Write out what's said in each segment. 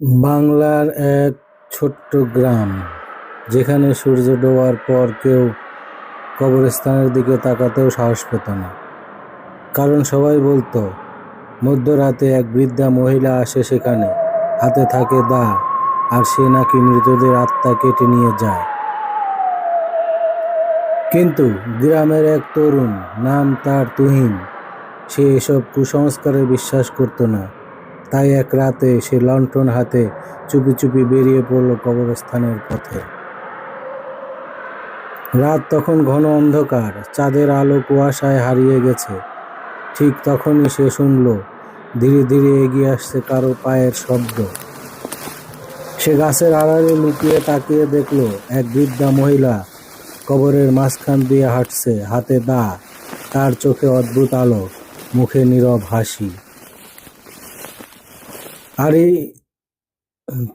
বাংলার এক ছোট্ট গ্রাম, যেখানে সূর্য ডোবার পর কেউ কবরস্থানের দিকে তাকাতেও সাহস পেত না। কারণ সবাই বলতো, মধ্যরাতে এক বৃদ্ধা মহিলা আসে সেখানে, হাতে থাকে দা, আর সে নাকি মৃতদের আত্মা কেটে নিয়ে যায়। কিন্তু গ্রামের এক তরুণ, নাম তার তুহিন, সে এসব কুসংস্কারে বিশ্বাস করতো না। তাই এক রাতে সে লণ্ঠন হাতে চুপি চুপি বেরিয়ে পড়ল কবরস্থানের পথে। রাত তখন ঘন অন্ধকার, চাঁদের আলো কুয়াশায় হারিয়ে গেছে। ঠিক তখনই সে শুনল, ধীরে ধীরে এগিয়ে আসছে কারও পায়ের শব্দ। সে গাছের আড়ালে লুকিয়ে তাকিয়ে দেখল, এক বৃদ্ধা মহিলা কবরের মাঝখান দিয়ে হাঁটছে, হাতে দা, তার চোখে অদ্ভুত আলো, মুখে নীরব হাসি। আরে,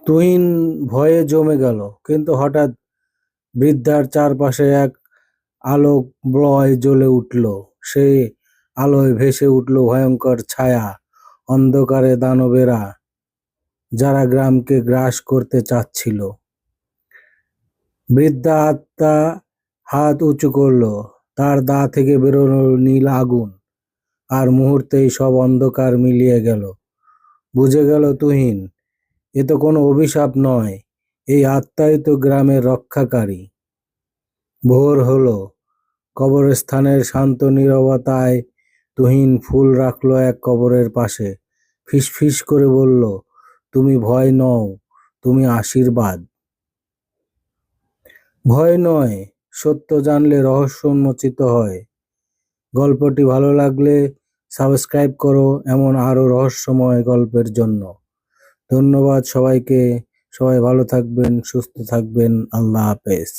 তুহিন ভয়ে জমে গেল। কিন্তু হঠাৎ বৃদ্ধার চারপাশে এক আলোক বলয় জ্বলে উঠল। সে আলোয় ভেসে উঠল ভয়ঙ্কর ছায়া, অন্ধকারে দানবেরা, যারা গ্রামকে গ্রাস করতে চাচ্ছিল। বৃদ্ধা আত্মা হাত উঁচু করল, তার দা থেকে বেরোনো নীল আগুন, আর মুহূর্তেই সব অন্ধকার মিলিয়ে গেল। বুঝে গেল তুহিন, এ তো কোনো অভিশাপ নয়, এই আত্মাই তো গ্রামের রক্ষাকারী। ভোর হলো, কবরস্থানের শান্ত নীরবতায় তুহিন ফুল রাখল এক কবরের পাশে, ফিস করে বলল, তুমি ভয় নও, তুমি আশীর্বাদ। ভয় নয়, সত্য জানলে রহস্য উন্মোচিত হয়। গল্পটি ভালো লাগলে সাবস্ক্রাইব করো এমন আরও রহস্যময় গল্পের জন্য। ধন্যবাদ সবাইকে। সবাই ভালো থাকবেন, সুস্থ থাকবেন। আল্লাহ হাফেজ।